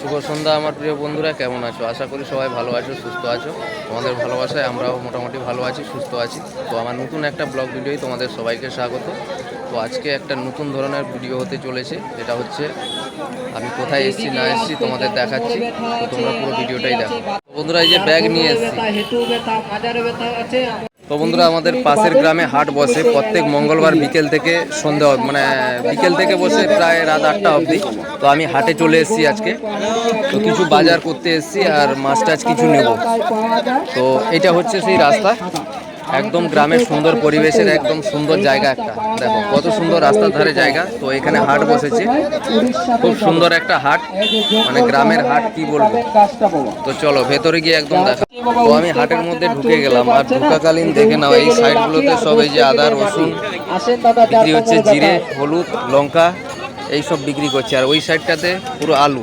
শুভ সন্ধ্যা, আমার প্রিয় বন্ধুরা, কেমন আছো? আশা করি সবাই ভালো আছো, সুস্থ আছো। তোমাদের ভালোবাসায় আমরাও মোটামুটি ভালো আছি, সুস্থ আছি। তো আমার নতুন একটা ব্লগ ভিডিওই তোমাদের সবাইকে স্বাগত। তো আজকে একটা নতুন ধরনের ভিডিও হতে চলেছে, যেটা হচ্ছে, আমি কোথায় এসেছি, না এসেছি, তোমাদের দেখাচ্ছি। তোমরা পুরো ভিডিওটাই দেখো। বন্ধুরা, এই যে ব্যাগ নিয়ে এসেছি। তো বন্ধুরা, আমাদের পাশের গ্রামে হাট বসে প্রত্যেক মঙ্গলবার বিকেল থেকে সন্ধ্যা মানে বিকেল থেকে বসে প্রায় রাত আটটা অবধি। তো আমি হাটে চলে এসেছি আজকে। তো কিছু বাজার করতে এসেছি আর মাছ টাছ কিছু নেব। তো এটা হচ্ছে সেই রাস্তা। একদম গ্রামের সুন্দর পরিবেশের একদম সুন্দর জায়গা একটা। দেখো, কত সুন্দর রাস্তার ধারে জায়গা। তো এখানে হাট বসেছে। খুব সুন্দর একটা হাট। মানে গ্রামের হাট কি বলব? তো চলো, ভেতরে গিয়ে একদম দেখা। তো আমি হাটের মধ্যে ঢুকে গেলাম। আর ঢুকাকালীন দেখে নাও, এই সাইডগুলোতে সব এই যে আদা, রসুন, বিক্রি হচ্ছে জিরে, হলুদ, লঙ্কা, এই সব বিক্রি করছে। আর ওই সাইডটাতে পুরো আলু।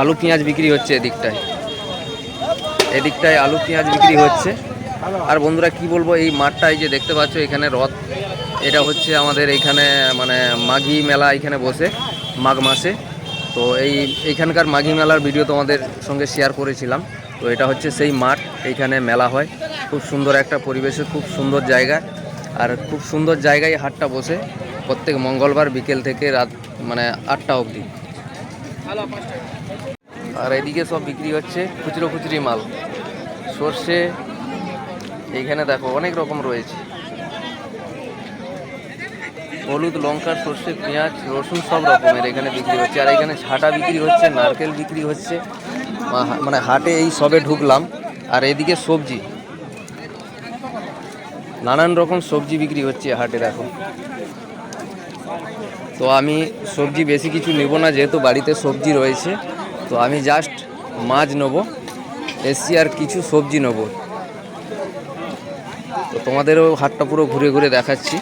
আলু, পেঁয়াজ বিক্রি হচ্ছে এদিকটায়। এদিকটায় আলু, পেঁয়াজ বিক্রি হচ্ছে। আর বন্ধুরা কি বলব, এই মাঠটা এই যে দেখতে পাচ্ছ, এখানে রথ, এটা হচ্ছে আমাদের এইখানে মানে মাঘী মেলা এখানে বসে, মাঘ মাসে। তো এই এইখানকার মাঘী মেলার ভিডিও তোমাদের সঙ্গে শেয়ার করেছিলাম। তো এটা হচ্ছে সেই মাঠ এইখানে মেলা হয়। খুব সুন্দর একটা পরিবেশে, খুব সুন্দর জায়গা। আর খুব সুন্দর জায়গায় হাটটা বসে, প্রত্যেক মঙ্গলবার বিকেল থেকে রাত মানে আটটা অবধি। আর এদিকে সব বিক্রি হচ্ছে খুচরো খুচরি মাল। সর্ষে এইখানে দেখো অনেক রকম রয়েছে। হলুদ, লঙ্কা, সর্ষে, পেঁয়াজ, রসুন সব রকমের এখানে বিক্রি হচ্ছে। আর এখানে ছাটা বিক্রি হচ্ছে, নারকেল বিক্রি হচ্ছে। মানে হাটে এই সবে ঢুকলাম। আর এদিকে সবজি। নানান রকম সবজি বিক্রি হচ্ছে হাটে, দেখো। তো আমি সবজি বেশি কিছু নেব না, যেহেতু বাড়িতে সবজি রয়েছে। তো আমি জাস্ট মাছ নেব। এসছি আর কিছু সবজি নেব। তোমাদেরও হাটটা পুরো ঘুরে ঘুরে দেখাচ্ছি।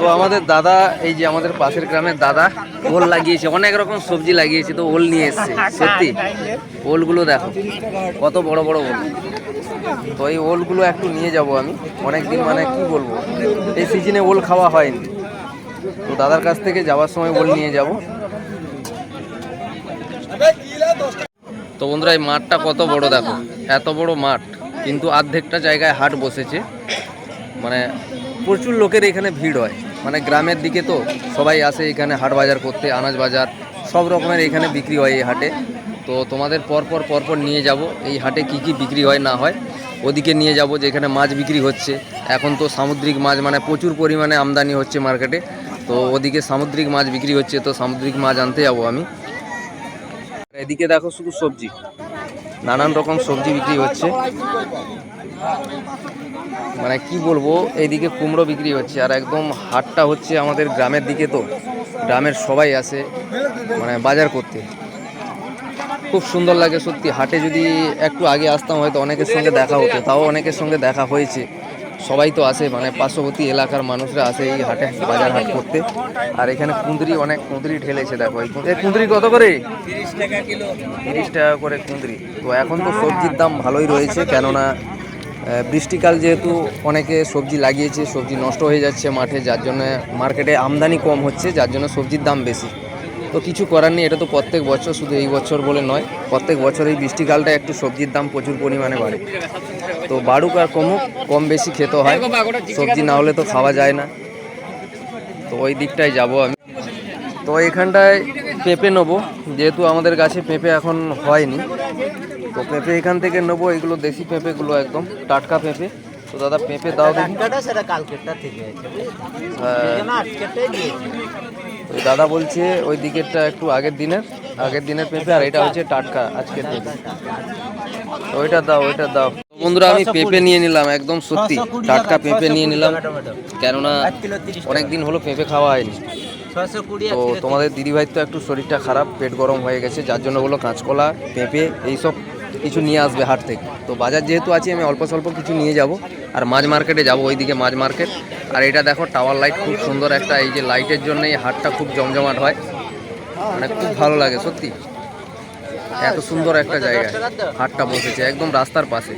তো আমাদের দাদা, এই যে আমাদের পাশের গ্রামের দাদা, ওল লাগিয়েছে, অনেক রকম সবজি লাগিয়েছে, তো ওল নিয়ে এসছে, সত্যি? ওলগুলো দেখো, কত বড় বড় ওল। তো এই ওলগুলো একটু নিয়ে যাব আমি অনেক দিন মানে কি বলব, এই সিজনে ওল খাওয়া হয়নি। তো দাদার কাছ থেকে যাওয়ার সময় ওল নিয়ে যাব। তো বন্ধুরা, এই মাঠটা কত বড় দেখো। এত বড় মাঠ, কিন্তু অর্ধেকটা জায়গায় হাট বসেছে। মানে প্রচুর লোকের এখানে ভিড় হয়। মানে গ্রামের দিকে তো সবাই আসে এখানে হাট বাজার করতে, আনাজ বাজার, সব রকমের এখানে বিক্রি হয় এই হাটে। তো তোমাদের পরপর পরপর নিয়ে যাব, এই হাটে কি কি বিক্রি হয় না হয়। ওদিকে নিয়ে যাব, যেখানে মাছ বিক্রি হচ্ছে। এখন তো সামুদ্রিক মাছ মানে প্রচুর পরিমাণে আমদানি হচ্ছে মার্কেটে। তো ওদিকে সামুদ্রিক মাছ বিক্রি হচ্ছে, তো সামুদ্রিক মাছ আনতে যাব আমি। এদিকে দেখো শুধু সবজি। নানান রকম সবজি বিক্রি হচ্ছে। মানে কি বলব এইদিকে কুমড়ো বিক্রি হচ্ছে। আর একদম হাটটা হচ্ছে আমাদের গ্রামের দিকে তো। গ্রামের সবাই আসে মানে বাজার করতে। খুব সুন্দর লাগে সত্যি। হাটে যদি একটু আগে আসতাম, হয়তো অনেকের সঙ্গে দেখা হতো। তাও অনেকের সঙ্গে দেখা হয়েছে। সবাই তো আসে মানে পার্শ্ববর্তী এলাকার মানুষরা আসে এই হাটে, বাজার হাট করতে। আর এখানে কুঁদরি অনেক কুঁদরি ঠেলেছে, দেখো, এই কুঁদরি। কত করে? তিরিশ টাকা করে কুঁদরি। তো এখন তো সবজির দাম ভালোই রয়েছে, কেননা বৃষ্টিকাল যেহেতু অনেকে সবজি লাগিয়েছে, সবজি নষ্ট হয়ে যাচ্ছে মাঠে, যার জন্য মার্কেটে আমদানি কম হচ্ছে, যার জন্য সবজির দাম বেশি। তো কিছু করার নেই এটা তো প্রত্যেক বছর শুধু এই বছর বলে নয় প্রত্যেক বছর এই বৃষ্টিকালটা একটু সবজির দাম প্রচুর পরিমাণে বাড়ে। তো বাড়ুক আর কমুক কম বেশি খেতে হয় সবজি না হলে তো খাওয়া যায় না। তো ওই দিকটায় যাব আমি। তো এখানটায় পেঁপে নেব যেহেতু আমাদের গাছে পেঁপে এখন হয়নি। তো পেঁপে এখান থেকে নেব এগুলো দেশি পেঁপেগুলো একদম টাটকা পেঁপে। তো দাদা পেঁপে দাও দেখি। সেটা কালকেরটা থেকে হ্যাঁ। ওই দাদা বলছে ওই দিকেরটা একটু আগের দিনের আগের দিনের পেঁপে আর এটা হচ্ছে টাটকা আজকের পেঁপে। ওইটা দাও ওইটা দাও। তো বন্ধুরা আমি পেঁপে নিয়ে নিলাম একদম সত্যি। টাটকা পেঁপে নিয়ে নিলাম। কেননা এক কিলো তিরিশ অনেক দিন হলো পেঁপে খাওয়া হয়নি। তো তোমাদের দিদিভাইয়ের তো একটু শরীরটা খারাপ পেট গরম হয়ে গেছে যার জন্য বলল কাঁচকলা পেঁপে এইসব কিছু নিয়ে আসবে হাট থেকে। তো বাজার যেহেতু আছে, আমি অল্প স্বল্প কিছু নিয়ে যাব। আর মাছ মার্কেটে যাব, ওইদিকে মাছ মার্কেট। আর এটা দেখো টাওয়ার লাইট খুব সুন্দর একটা, এই যে লাইটের জন্য এই হাটটা খুব জমজমাট হয়। মানে খুব ভালো লাগে, সত্যি। এত সুন্দর একটা জায়গা হাটটা বসেছে, একদম রাস্তার পাশে।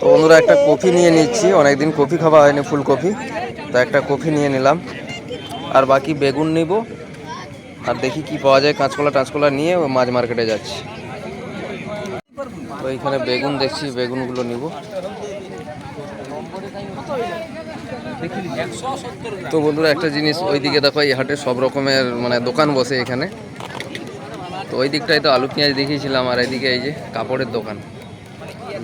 তো বন্ধুরা, একটা কফি নিয়ে নিচ্ছি। অনেকদিন কফি খাওয়া হয়নি, ফুলকপি। তো একটা কফি নিয়ে নিলাম। আর বাকি বেগুন নিব। আর দেখি কি পাওয়া যায়, কাঁচকলা, টাঁচকলা নিয়ে মাছ মার্কেটে যাচ্ছি। তো এইখানে বেগুন দেখছি, বেগুনগুলো নিব। তো বন্ধুরা, একটা জিনিস ওইদিকে দেখো, এই হাটে সব রকমের মানে দোকান বসে এখানে। তো ওই দিকটায় তো আলু পেঁয়াজ দেখিয়েছিলাম, আর এইদিকে এই যে কাপড়ের দোকান।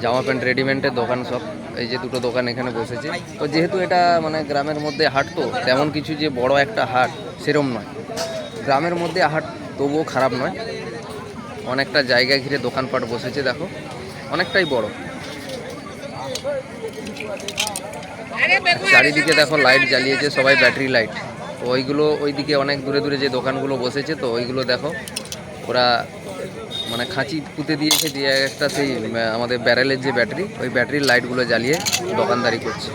জামা প্যান্ট, রেডিমেডের দোকান সব, এই যে দুটো দোকান এখানে বসেছে। তো যেহেতু এটা মানে গ্রামের মধ্যে হাট তো, তেমন কিছু যে বড় একটা হাট সেরম নয়। গ্রামের মধ্যে হাট তবুও খারাপ নয়। অনেকটা জায়গা ঘিরে দোকানপাট বসেছে, দেখো। অনেকটাই বড়। চারিদিকে দেখো লাইট জ্বালিয়েছে, সবাই ব্যাটারি লাইট তো ওইগুলো ওইদিকে অনেক দূরে দূরে যে দোকানগুলো বসেছে, তো ওইগুলো দেখো। ওরা মানে খাঁচি পুঁতে দিয়েছে, দিয়ে একটা সেই আমাদের ব্যারেলের যে ব্যাটারি ওই ব্যাটারির লাইটগুলো জ্বালিয়ে দোকানদারি করছে।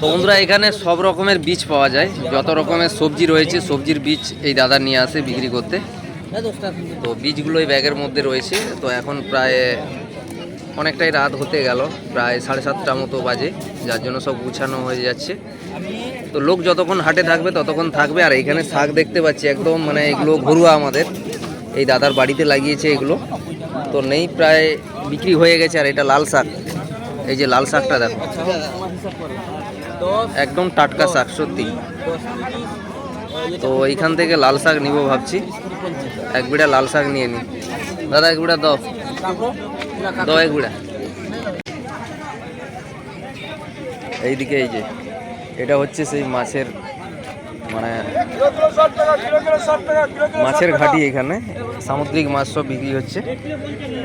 তো বন্ধুরা, এখানে সব রকমের বীজ পাওয়া যায়। যত রকমের সবজি রয়েছে, সবজির বীজ এই দাদা নিয়ে আসে বিক্রি করতে। তো বীজগুলো এই ব্যাগের মধ্যে রয়েছে। তো এখন প্রায় অনেকটাই রাত হতে গেল, প্রায় সাড়ে সাতটা মতো বাজে, যার জন্য সব গুছানো হয়ে যাচ্ছে। তো লোক যতক্ষণ হাটে থাকবে, ততক্ষণ থাকবে। আর এখানে শাক দেখতে পাচ্ছি একদম মানে এগুলো ঘরুয়া আমাদের। এই দাদার বাড়িতে লাগিয়েছে এগুলো। তো নেই, প্রায় বিক্রি হয়ে গেছে। আর এটা লাল শাক। এই যে লাল শাকটা দেখো। একদম টাটকা শাক, সত্যি। তো এইখান থেকে লাল শাক নিব ভাবছি। এক বিড়া লাল শাক নিয়ে নি। দাদা এক বিড়া দাও। দাও এক বিড়া। এইদিকে এই যে এটা হচ্ছে সেই মাছের মানে মাছের ঘাটি এখানে। সামুদ্রিক মাছ সব বিক্রি হচ্ছে।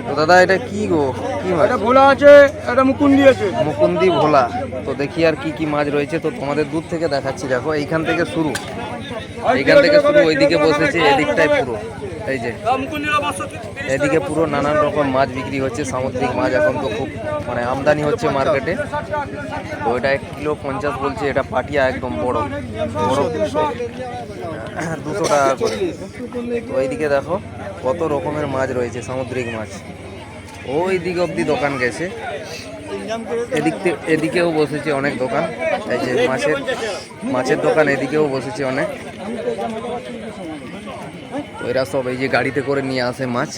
তো দাদা এটা কি গো? কি মাছ? ভোলা আছে এটা মুকুন্দি আছে। মুকুন্দি ভোলা। তো দেখি আর কি কি মাছ রয়েছে। তো তোমাদের দূর থেকে দেখাচ্ছি। দেখো এইখান থেকে শুরু। এইখান থেকে শুরু ওইদিকে বসেছে এদিকটাই পুরো। এই যে এদিকে পুরো নানান রকম মাছ বিক্রি হচ্ছে সামুদ্রিক মাছ এখন তো খুব মানে আমদানি হচ্ছে মার্কেটে। তো এটা এক কিলো পঞ্চাশ বলছে এটা পাটিয়া একদম বড় বড় দুশো টাকা করে। তো এইদিকে দেখো কত রকমের মাছ রয়েছে সামুদ্রিক মাছ। ওই দিক অবধি দোকান গেছে। এদিক এদিকেও বসেছে অনেক দোকান। এই যে মাছের মাছের দোকান এদিকেও বসেছে অনেক। এরা সব এই যে গাড়িতে করে নিয়ে আসে মাছ।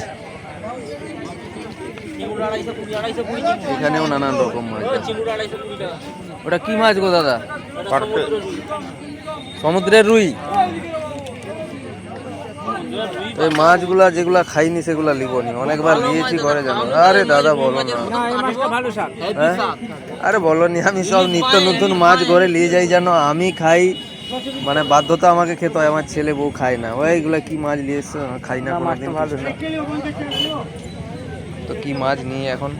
এখানেও নানান রকম মাছ আছে। ওটা কি মাছ গো দাদা? সমুদ্রের রুই। ওই মাছগুলা যেগুলা খাইনি সেগুলা লিবনি, অনেকবার নিয়েছি ঘরে জানো আরে দাদা বলো না। হ্যাঁ? আরে বলো নি, আমি সব নিত্য নতুন মাছ ঘরে নিয়ে যাই জানো আমি খাই। মানে বাধ্যতা আমাকে খেতে হয় আমার ছেলে বউ খায় না। ওইগুলা কি মাছ নিয়ে এসছো? খাই না কোনোদিন না। তো কি মাছ নিয়ে এখন?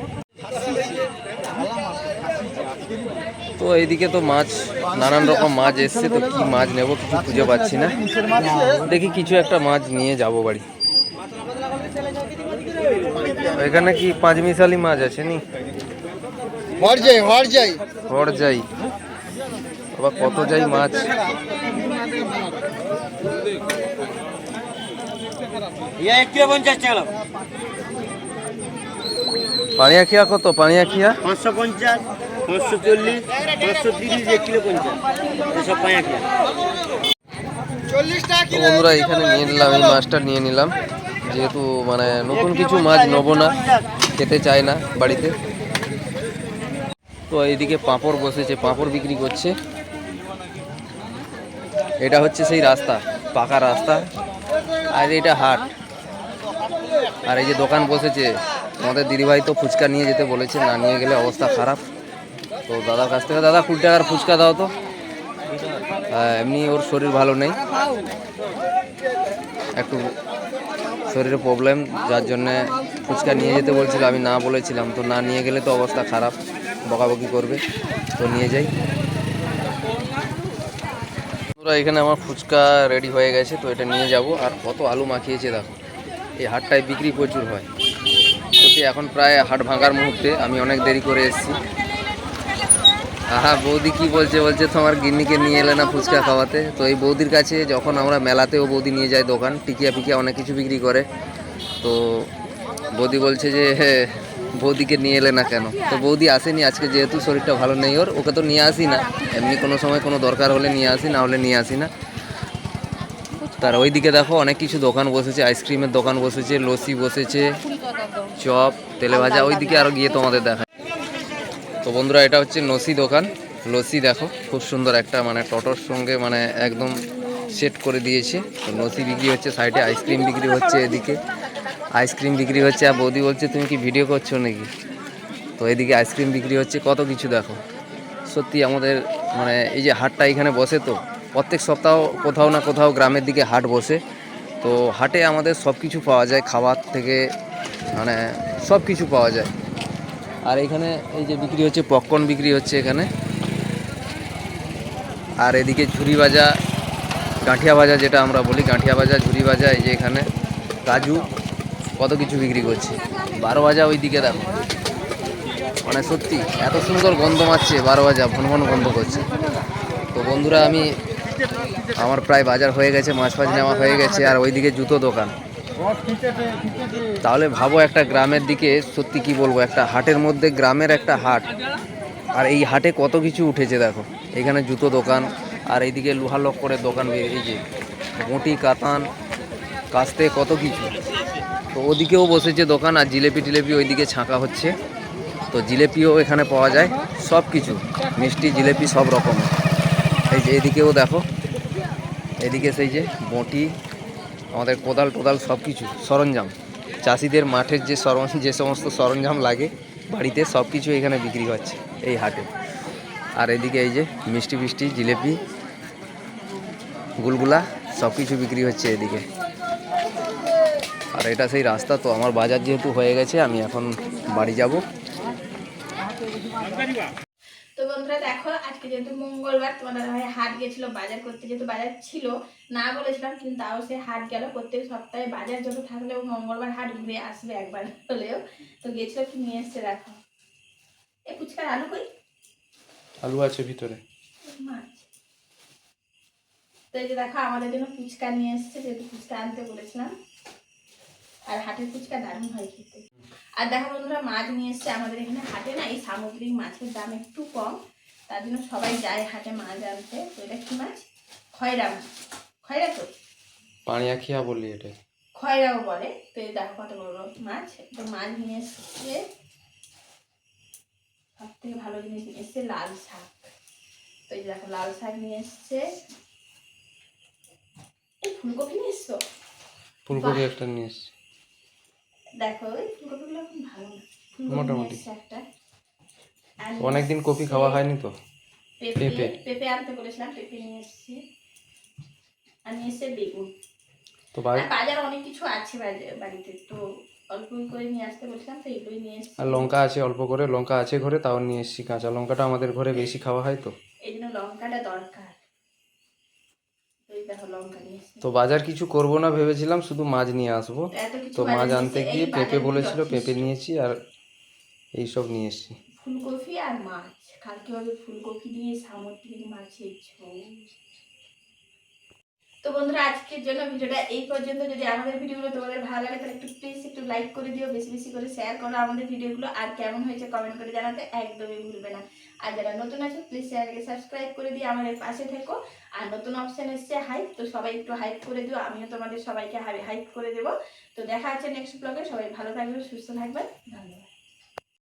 তো এইদিকে তো মাছ নানান রকম মাছ এসছে তো কি মাছ নেব কিছু খুঁজে পাচ্ছি না। দেখি কিছু একটা মাছ নিয়ে যাব বাড়ি। এখানে কি পাঁচ মিশালি মাছ আছে নি? হর যাই হর যাই হর যাই আবার কত যাই মাছ? পানিয়া খিয়া কত? পানিয়া খিয়া পাঁচশো পঞ্চাশ পাঁচশো চল্লিশ পাঁচশো তিরিশ এক কিলো পঞ্চাশ। এসব পাঁয়া খেয়ে চল্লিশ টাকা তো বন্ধুরা এখানে নিয়ে নিলাম এই মাছটা নিয়ে নিলাম। যেহেতু মানে নতুন কিছু মাছ নেব না খেতে চায় না বাড়িতে। তো এইদিকে পাঁপড় বসেছে পাঁপড় বিক্রি করছে। এটা হচ্ছে সেই রাস্তা পাকা রাস্তা। আর এটা হাট। আর এই যে দোকান বসেছে আমাদের দিদিভাই তো ফুচকা নিয়ে যেতে বলেছে না নিয়ে গেলে অবস্থা খারাপ। তো দাদার কাছ থেকে দাদা কুড়ি টাকার ফুচকা দাও তো। হ্যাঁ, এমনি ওর শরীর ভালো নেই। একটু শরীরে প্রবলেম যার জন্যে ফুচকা নিয়ে যেতে বলছিল আমি না বলেছিলাম। তো না নিয়ে গেলে তো অবস্থা খারাপ বকাবকি করবে। তো নিয়ে যাই। বন্ধুরা এখানে আমার ফুচকা রেডি হয়ে গেছে, তো এটা নিয়ে যাব। আর কত আলু মাখিয়েছে দেখো। এই হাটটায় বিক্রি প্রচুর হয়। সত্যি, এখন প্রায় হাট ভাঙার মুহূর্তে আমি অনেক দেরি করে এসেছি। আহা, বৌদি কি বলছে বলছে, তোমার গিন্নিকে নিয়ে এলে না ফুচকা খাওয়াতে? তো এই বৌদির কাছে যখন আমরা মেলাতেও বৌদি নিয়ে যায় দোকান, টিকিয়া পিকিয়া অনেক কিছু বিক্রি করে। তো বৌদি বলছে যে বৌদিকে নিয়ে এলে না কেন? তো বৌদি আসেনি, আজকে যেহেতু শরীরটা ভালো নেই ওর, ওকে তো নিয়ে আসি না। এমনি কোনো সময় কোনো দরকার হলে নিয়ে আসি, না হলে নিয়ে আসি না। তার ওইদিকে দেখো, অনেক কিছু দোকান বসেছে, আইসক্রিমের দোকান বসেছে, লস্যি বসেছে, চপ, তেলে ভাজা, ওইদিকে আরও গিয়ে তোমাদের দেখা। তো বন্ধুরা, এটা হচ্ছে নসি দোকান। লস্যি দেখো, খুব সুন্দর একটা মানে টোটোর সঙ্গে মানে একদম সেট করে দিয়েছে। তো লস্যি বিক্রি হচ্ছে, সাইডে আইসক্রিম বিক্রি হচ্ছে এদিকে। আইসক্রিম বিক্রি হচ্ছে, আর বৌদি বলছে, তুমি কি ভিডিও করছ নাকি? তো এদিকে আইসক্রিম বিক্রি হচ্ছে, কত কিছু দেখো। সত্যি আমাদের মানে এই যে হাটটা এখানে বসে তো, প্রত্যেক সপ্তাহ কোথাও না কোথাও গ্রামের দিকে হাট বসে। তো হাটে আমাদের সব কিছু পাওয়া যায়, খাবার থেকে মানে সব কিছু পাওয়া যায়। আর এখানে এই যে বিক্রি হচ্ছে পপকর্ন বিক্রি হচ্ছে এখানে। আর এদিকে ঝুরি ভাজা, গাঁঠিয়া ভাজা যেটা আমরা বলি, গাঁঠিয়া ভাজা ঝুরি ভাজা, এই যে এখানে। কাজু। কত কিছু বিক্রি করছে? বারো ভাজা ওই দিকে দেখো। মানে সত্যি, এত সুন্দর গন্ধ মারছে বারো ভাজা ঘন ঘন গন্ধ করছে। তো বন্ধুরা, আমি আমার প্রায় বাজার হয়ে গেছে, মাছ ফাছ নেওয়া হয়ে গেছে, আর ওইদিকে জুতো দোকান। তাহলে ভাবো একটা গ্রামের দিকে, সত্যি কি বলব, একটা হাটের মধ্যে গ্রামের একটা হাট। আর এই হাটে কত কিছু উঠেছে দেখো। এখানে জুতো দোকান, আর এইদিকে লোহা লক্করের দোকান বের- এই যে মুটি কাতান, কাস্তে, কত কিছু। তো ওদিকেও বসেছে দোকান আর জিলেপি টিলেপি ওইদিকে ছাঁকা হচ্ছে। তো জিলেপিও এখানে পাওয়া যায়। সব কিছু, মিষ্টি, জিলেপি, সব রকম। এই যে এদিকেও দেখো, এদিকে সেই যে বটি, আমাদের কোদাল টোদাল সব কিছু, সরঞ্জাম। চাষিদের মাঠের যে সরঞ্জ যে সমস্ত সরঞ্জাম লাগে বাড়িতে, সব কিছু এখানে বিক্রি হচ্ছে এই হাটে। আর এদিকে এই যে মিষ্টি মিষ্টি, জিলেপি, গুলগুলা, সব কিছু বিক্রি হচ্ছে এদিকে। আর এটা সেই রাস্তা তো আমার বাজার যেহেতু হয়ে গেছে আমি এখন বাড়ি যাব। তো বন্ধুরা দেখো আজকে যেহেতু মঙ্গলবার তোমাদের ভাই হাট গেছিল বাজার করতে যেহেতু বাজার ছিল না বলেছিলাম কিন্তু তাও সে হাট গেল। প্রত্যেক সপ্তাহে বাজার যত থাকলেও মঙ্গলবার হাট ঘুরে আসবে একবার হলেও। তো গেছিল কি নিয়ে এসছে দেখো। এ ফুচকার আলু কই আলু আছে ভিতরে। তো এই যে দেখো আমাদের জন্য ফুচকা নিয়ে এসছে যেহেতু ফুচকা আনতে বলেছিলাম। আর হাটের ফুচকা দারুণ হয় খেতে। আর দেখো বন্ধুরা মাছ নিয়ে এসছে আমাদের এখানে হাটে না এই সামুদ্রিক মাছের দাম একটু কম। তার জন্য সবাই যায় হাটে মাছ আনতে। তো এটা কি মাছ? খয়রা মাছ। খয়রা তো পানিয়া খিয়া বললি এটা। খয়রাও বলে। তো এই দেখো কত বড় মাছ। তো মাছ নিয়ে এসছে। সব থেকে ভালো জিনিস নিয়ে এসছে লাল শাক। তো এই দেখো লাল শাক নিয়ে এসছে। এই ফুলকপি নিয়ে এসছো? ফুলকপি একটা নিয়ে এসছি। দেখো এই ফুলকপিগুলো এখন ভালো না। মোটামুটি। একটা। অনেকদিন কপি খাওয়া হয়নি তো? পেঁপে পেঁপে। আনতে বলেছিলাম পেঁপে নিয়ে এসছে। আর নিয়ে এসছে বেগুন। তো বাজার অনেক কিছু আছে বাড়িতে তো অল্প করে নিয়ে আসতে বলছিলাম তো এগুলোই নিয়ে এসছি। আর লঙ্কা আছে অল্প করে লঙ্কা আছে ঘরে তাও নিয়ে এসেছি। কাঁচা লঙ্কাটা আমাদের ঘরে বেশি খাওয়া হয় তো। এই জন্য লঙ্কাটা দরকার। দেখো লঙ্কা নিয়ে তো বাজার কিছু করব না ভেবেছিলাম শুধু মাছ নিয়ে আসব। তো মাছ আনতে গিয়ে পেঁপে বলেছিল পেঁপে নিয়েছি আর এই সব নিয়ে এসেছি। ফুলকপি আর মাছ। কালকে হবে ফুলকপি দিয়ে সামুদ্রিক মাছের ঝোল। তো বন্ধুরা আজকের জন্য ভিডিওটা এই পর্যন্ত। যদি আমাদের ভিডিওগুলো তোমাদের ভালো লাগে তাহলে একটু প্লিজ একটু লাইক করে দিও বেশি বেশি করে শেয়ার করো আমাদের ভিডিওগুলো। আর কেমন হয়েছে কমেন্ট করে জানাতে একদমই ভুলবে না। আর যারা নতুন আছে প্লিজ চ্যানেলকে সাবস্ক্রাইব করে দিয়ে আমাদের পাশে থেকো। আর নতুন অপশান এসছে হাইপ তো সবাই একটু হাইপ করে দিও, আমিও তোমাদের সবাইকে হাইপ করে দেবো। তো দেখা আছে নেক্সট ব্লগে সবাই ভালো থাকবে, সুস্থ থাকবেন ধন্যবাদ।